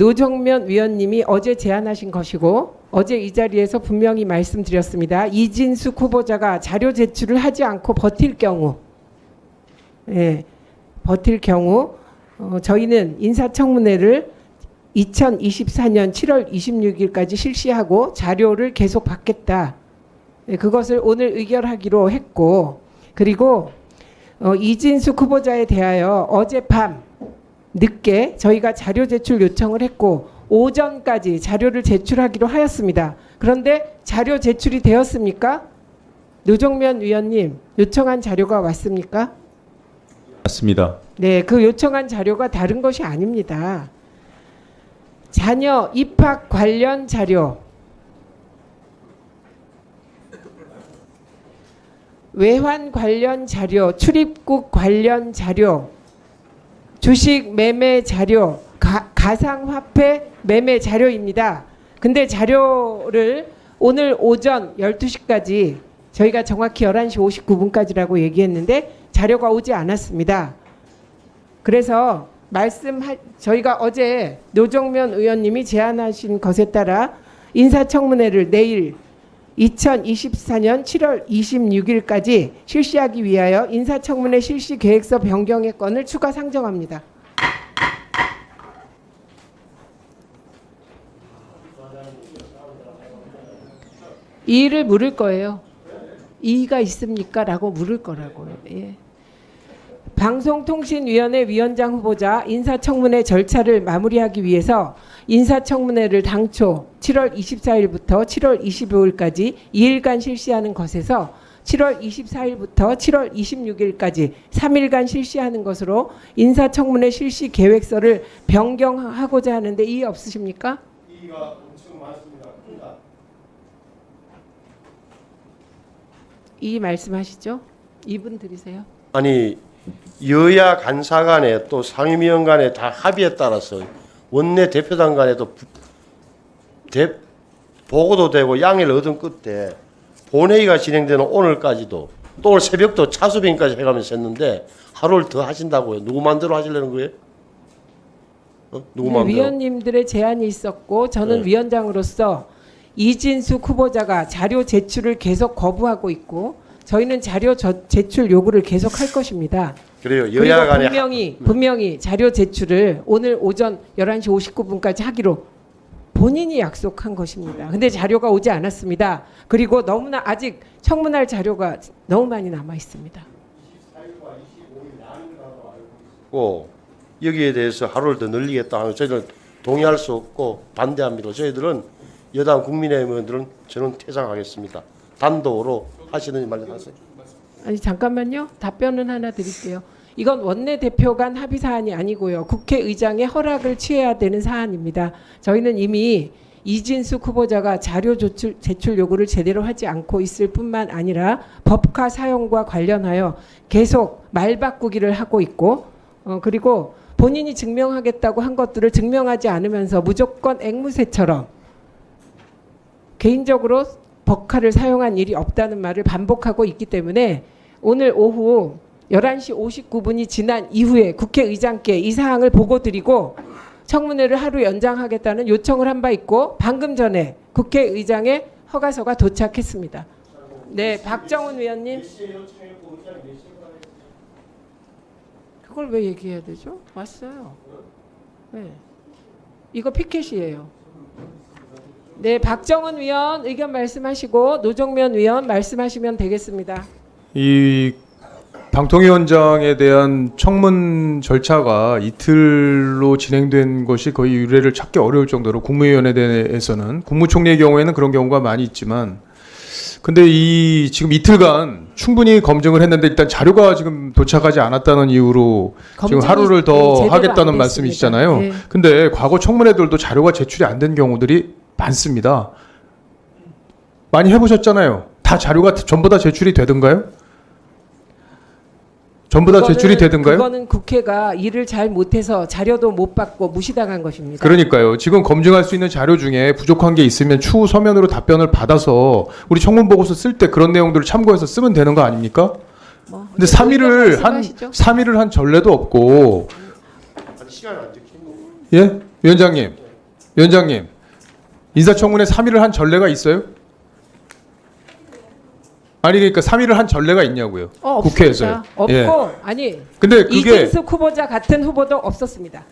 노정면 위원님이 어제 제안하신 것이고 어제 이 자리에서 분명히 말씀드렸습니다. 이진숙 후보자가 자료 제출을 하지 않고 버틸 경우, 예, 버틸 경우 어, 저희는 인사청문회를 2024년 7월 26일까지 실시하고 자료를 계속 받겠다. 예, 그것을 오늘 의결하기로 했고 그리고 어, 이진숙 후보자에 대하여 어젯밤 늦게 저희가 자료 제출 요청을 했고 오전까지 자료를 제출하기로 하였습니다. 그런데 자료 제출이 되었습니까? 노정면 위원님 요청한 자료가 왔습니까? 맞습니다. 네, 그 요청한 자료가 다른 것이 아닙니다. 자녀 입학 관련 자료, 외환 관련 자료, 출입국 관련 자료, 주식 매매 자료, 가, 가상화폐 매매 자료입니다. 근데 자료를 오늘 오전 12시까지 저희가 정확히 11시 59분까지라고 얘기했는데 자료가 오지 않았습니다. 그래서 말씀 저희가 어제 노정면 의원님이 제안하신 것에 따라 인사청문회를 내일 2024년 7월 26일까지 실시하기 위하여 인사청문회 실시 계획서 변경의 건을 추가 상정합니다. 이의를 물을 거예요. 이의가 있습니까? 라고 물을 거라고요. 예. 방송통신위원회 위원장 후보자 인사청문회 절차를 마무리하기 위해서 인사청문회를 당초 7월 24일부터 7월 25일까지 2일간 실시하는 것에서 7월 24일부터 7월 26일까지 3일간 실시하는 것으로 인사청문회 실시 계획서를 변경하고자 하는데 이의 없으십니까? 이 말씀하시죠. 이분 드리세요. 아니 여야 간사 간에 또 상임위원 간에 다 합의에 따라서 원내 대표단 간에도 부- 대, 보고도 되고 양해를 얻은 끝에 본회의가 진행되는 오늘까지도 또 오늘 새벽도 차수빈까지 해가면서 했는데 하루를 더 하신다고요. 누구 마음대로 하시려는 거예요? 어? 누구 네? 위원님들의 제안이 있었고 저는 네. 위원장으로서 이진숙 후보자가 자료 제출을 계속 거부하고 있고 저희는 자료 저- 제출 요구를 계속 할 것입니다. 그래요. 그리고 여야 간에 분명히 분명히 자료 제출을 오늘 오전 11시 59분까지 하기로 본인이 약속한 것입니다. 근데 자료가 오지 않았습니다. 그리고 너무나 아직 청문할 자료가 너무 많이 남아 있습니다. 고 여기에 대해서 하루를 더 늘리겠다 하면 저희들 동의할 수 없고 반대합니다. 저희들은 여당 국민의힘 의원들은 저는 퇴장하겠습니다. 단독으로 하시는 말씀 하세요. 아니 잠깐만요. 답변은 하나 드릴게요. 이건 원내 대표 간 합의 사안이 아니고요. 국회의장의 허락을 취해야 되는 사안입니다. 저희는 이미 이진숙 후보자가 자료 조출, 제출 요구를 제대로 하지 않고 있을 뿐만 아니라 법카 사용과 관련하여 계속 말 바꾸기를 하고 있고 어, 그리고 본인이 증명하겠다고 한 것들을 증명하지 않으면서 무조건 앵무새처럼 개인적으로 법카를 사용한 일이 없다는 말을 반복하고 있기 때문에 오늘 오후 11시 59분이 지난 이후에 국회의장께 이 사항을 보고 드리고 청문회를 하루 연장하겠다는 요청을 한 바 있고 방금 전에 국회의장의 허가서가 도착했습니다. 네, 박정훈 위원님. 그걸 왜 얘기해야 되죠? 왔어요. 네. 이거 피켓이에요. 네, 박정은 위원 의견 말씀하시고 노정면 위원 말씀하시면 되겠습니다. 이 방통위원장에 대한 청문 절차가 이틀로 진행된 것이 거의 유례를 찾기 어려울 정도로 국무위원에 대해서는 국무총리의 경우에는 그런 경우가 많이 있지만 근데 이 지금 이틀간 충분히 검증을 했는데 일단 자료가 지금 도착하지 않았다는 이유로 지금 하루를 더 하겠다는. 말씀이시잖아요. 네. 근데 과거 청문회들도 자료가 제출이 안 된 경우들이 많습니다. 많이 해보셨잖아요. 다 자료가 전부 다 제출이 되던가요? 전부 다 그거는- 제출이 되던가요? 그거는 국회가 일을 잘 못해서 자료도 못 받고 무시당한 것입니다. 그러니까요. 지금 검증할 수 있는 자료 중에 부족한 게 있으면 추후 서면으로 답변을 받아서 우리 청문 보고서 쓸 때 그런 내용들을 참고해서 쓰면 되는 거 아닙니까? 뭐, 근데 어쨌든 3일을 의견 한 말씀하시죠. 3일을 한 전례도 없고 예? 위원장님. 위원장님, 인사청문회 3일을 한 전례가 있어요? 아니 그러니까 3일을 한 전례가 있냐고요. 어, 국회에서요. 없습니다. 없고 예. 아니 근데 그게 이진숙 후보자 같은 후보도 없었습니다.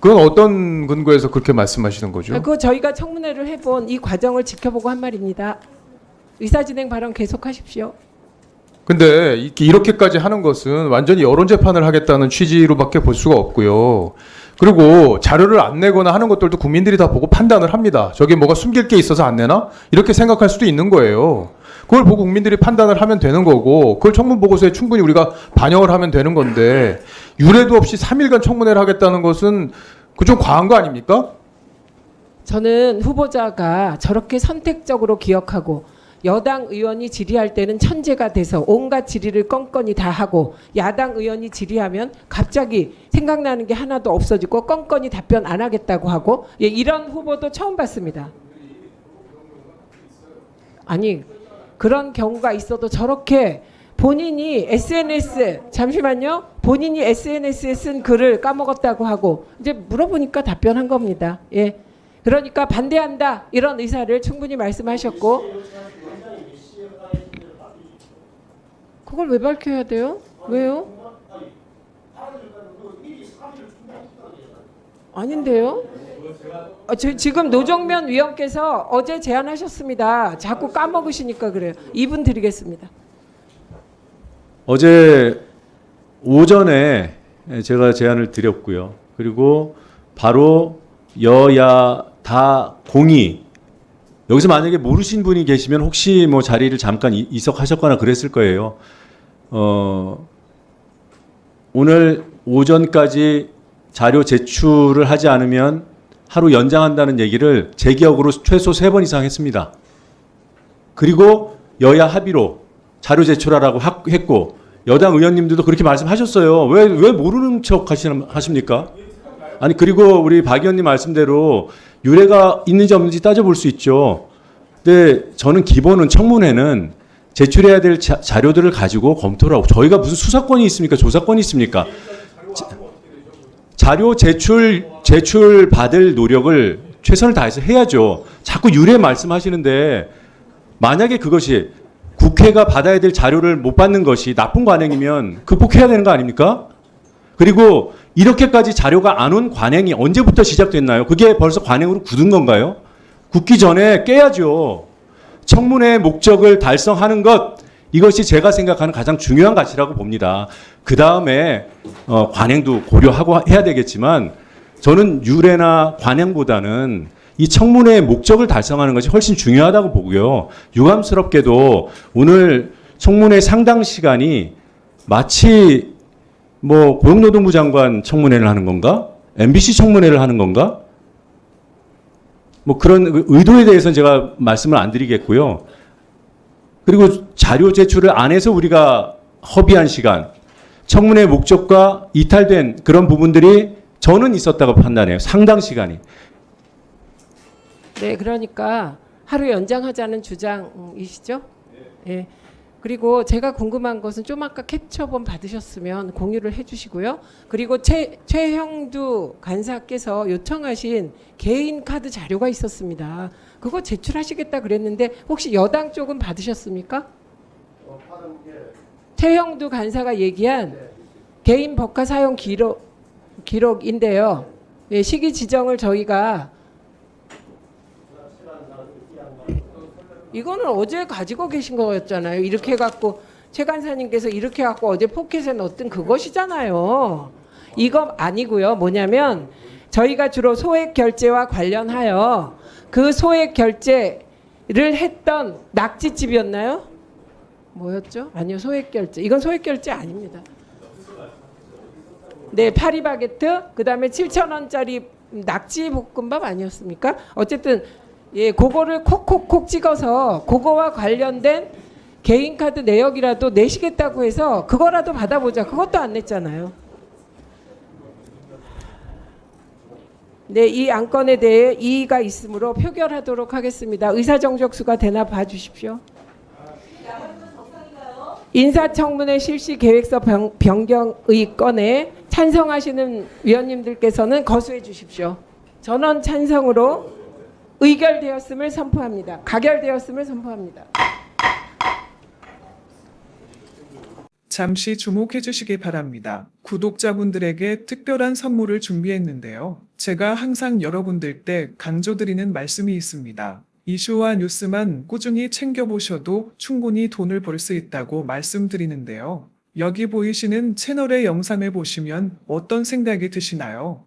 그건 어떤 근거에서 그렇게 말씀하시는 거죠? 그거 저희가 청문회를 해본 이 과정을 지켜보고 한 말입니다. 의사 진행 발언 계속하십시오. 근데 이- 이렇게까지 하는 것은 완전히 여론 재판을 하겠다는 취지로밖에 볼 수가 없고요. 그리고 자료를 안 내거나 하는 것들도 국민들이 다 보고 판단을 합니다. 저게 뭐가 숨길 게 있어서 안 내나? 이렇게 생각할 수도 있는 거예요. 그걸 보고 국민들이 판단을 하면 되는 거고, 그걸 청문 보고서에 충분히 우리가 반영을 하면 되는 건데, 유례도 없이 3일간 청문회를 하겠다는 것은 그 좀 과한 거 아닙니까? 저는 후보자가 저렇게 선택적으로 기억하고 여당 의원이 질의할 때는 천재가 돼서 온갖 질의를 껌껌이 다 하고 야당 의원이 질의하면 갑자기 생각나는 게 하나도 없어지고 껌껌이 답변 안 하겠다고 하고 예, 이런 후보도 처음 봤습니다. 아니 그런 경우가 있어도 저렇게 본인이 SNS 잠시만요. 본인이 SNS에 쓴 글을 까먹었다고 하고 이제 물어보니까 답변한 겁니다. 예. 그러니까 반대한다 이런 의사를 충분히 말씀하셨고 그걸 왜 밝혀야 돼요? 왜요? 아닌데요? 아, 저, 지금 노정면 위원께서 어제 제안하셨습니다. 자꾸 까먹으시니까 그래요. 2분 드리겠습니다. 어제 오전에 제가 제안을 드렸고요. 그리고 바로 여야 다 공이 여기서 만약에 모르신 분이 계시면 혹시 뭐 자리를 잠깐 이- 이석하셨거나 그랬을 거예요. 어, 오늘 오전까지 자료 제출을 하지 않으면 하루 연장한다는 얘기를 제 기억으로 최소 세 번 이상 했습니다. 그리고 여야 합의로 자료 제출하라고 하- 했고 여당 의원님들도 그렇게 말씀하셨어요. 왜 왜 모르는 척 하십니까? 아니 그리고 우리 박 의원님 말씀대로 유례가 있는지 없는지 따져볼 수 있죠. 근데 저는 기본은 청문회는 제출해야 될 자, 자료들을 가지고 검토를 하고 저희가 무슨 수사권이 있습니까? 조사권이 있습니까? 자, 자료 제출 제출 받을 노력을 최선을 다해서 해야죠. 자꾸 유례 말씀하시는데 만약에 그것이 국회가 받아야 될 자료를 못 받는 것이 나쁜 관행이면 극복해야 되는 거 아닙니까? 그리고 이렇게까지 자료가 안 온 관행이 언제부터 시작됐나요? 그게 벌써 관행으로 굳은 건가요? 굳기 전에 깨야죠. 청문회의 목적을 달성하는 것 이것이 제가 생각하는 가장 중요한 가치라고 봅니다. 그 다음에 어, 관행도 고려하고 해야 되겠지만 저는 유례나 관행보다는 이 청문회의 목적을 달성하는 것이 훨씬 중요하다고 보고요. 유감스럽게도 오늘 청문회 상당 시간이 마치 뭐 고용노동부 장관 청문회를 하는 건가? MBC 청문회를 하는 건가? 뭐 그런 의도에 대해서는 제가 말씀을 안 드리겠고요. 그리고 자료 제출을 안 해서 우리가 허비한 시간, 청문회 목적과 이탈된 그런 부분들이 저는 있었다고 판단해요. 상당 시간이. 네, 그러니까 하루 연장하자는 주장이시죠? 예. 그리고 제가 궁금한 것은 좀 아까 캡처본 받으셨으면 공유를 해주시고요. 그리고 최, 최형두 간사께서 요청하신 개인 카드 자료가 있었습니다. 그거 제출하시겠다 그랬는데 혹시 여당 쪽은 받으셨습니까? 최형두 간사가 얘기한 개인 법카 사용 기록 기록인데요. 예, 시기 지정을 저희가 이거는 어제 가지고 계신 거였잖아요. 이렇게 갖고 최 간사님께서 이렇게 갖고 어제 포켓에 넣었던 그것이잖아요. 이거 아니고요. 뭐냐면 저희가 주로 소액 결제와 관련하여 그 소액 결제를 했던 낙지집이었나요? 뭐였죠? 아니요, 소액 결제. 이건 소액 결제 아닙니다. 네, 파리바게트, 그 다음에 7천 원짜리 낙지 볶음밥 아니었습니까? 어쨌든 예, 그거를 콕콕콕 찍어서 그거와 관련된 개인 카드 내역이라도 내시겠다고 해서 그거라도 받아보자. 그것도 안 냈잖아요. 네, 이 안건에 대해 이의가 있으므로 표결하도록 하겠습니다. 의사 정적수가 되나 봐주십시오. 인사청문회 실시 계획서 변- 변경 의 건에 찬성하시는 위원님들께서는 거수해 주십시오. 전원 찬성으로 의결되었음을 선포합니다. 가결되었음을 선포합니다. 잠시 주목해 주시기 바랍니다. 구독자분들에게 특별한 선물을 준비했는데요. 제가 항상 여러분들 때 강조드리는 말씀이 있습니다. 이슈와 뉴스만 꾸준히 챙겨보셔도 충분히 돈을 벌 수 있다고 말씀드리는데요. 여기 보이시는 채널의 영상을 보시면 어떤 생각이 드시나요?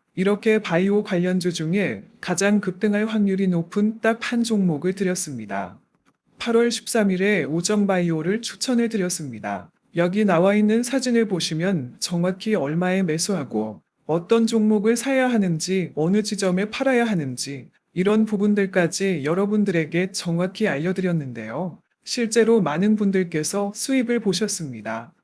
이렇게 바이오 관련주 중에 가장 급등할 확률이 높은 딱 한 종목을 드렸습니다. 8월 13일에 오정바이오를 추천해 드렸습니다. 여기 나와 있는 사진을 보시면 정확히 얼마에 매수하고 어떤 종목을 사야 하는지 어느 지점에 팔아야 하는지 이런 부분들까지 여러분들에게 정확히 알려드렸는데요. 실제로 많은 분들께서 수입을 보셨습니다.